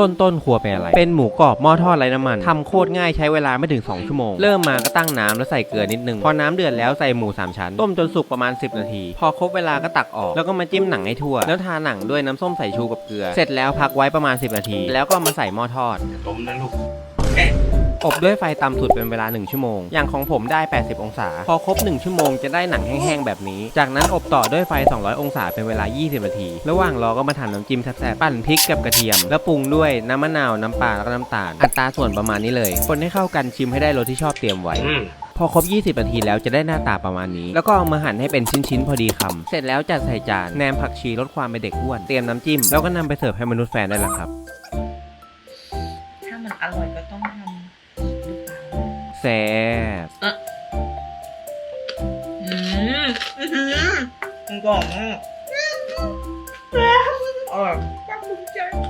ต้นต้นครัวเป็นอะไร เป็นหมูกรอบหม้อทอดไร้น้ำมันทำโคตรง่ายใช้เวลาไม่ถึง 2 ชั่วโมง เริ่มมาก็ตั้งน้ำแล้วใส่เกลือนิดนึง พอน้ำเดือดแล้วใส่หมู3ชั้น ต้มจนสุกประมาณ 10 นาที พอครบเวลาก็ตักออก แล้วก็มาจิ้มหนังให้ทั่ว แล้วทาหนังด้วยน้ำส้มสายชูกับเกลือ เสร็จแล้วพักไว้ประมาณ 10 นาที แล้วก็มาใส่หม้อทอดล้มนะลูก อบด้วยไฟต่ำสุดเป็นเวลา 1 ชั่วโมง อย่างของผมได้ 80 องศา พอครบ 1 ชั่วโมงจะได้หนังแห้งๆ แบบนี้ จากนั้นอบต่อด้วยไฟ 200 องศาเป็นเวลา 20 นาที ระหว่างรอก็มาทำน้ำจิ้มแซ่บๆ ปั่นพริกกับกระเทียม แล้วปรุงด้วยน้ำมะนาว น้ำปลา แล้วก็น้ำตาล อัตราส่วนประมาณนี้เลย คนให้เข้ากันชิมให้ได้รสที่ชอบเตรียมไว้อืมพอครบ 20 นาทีแล้วจะได้หน้าตาประมาณนี้ แล้วก็เอามาหั่นให้เป็นชิ้น ๆ พอดีคำเสร็จแล้วจัดใส่จานแหนมผักชีลดความเป็นเด็กอ้วน เตรียมน้ำจิ้ม แล้วก็นำไปเสิร์ฟให้มนุษย์แฟนได้แล้วครับ ถ้ามันอร่อยก็ต้องทำหรือเปล่า แซ่บอืมอืมกรอบอร่อยจัง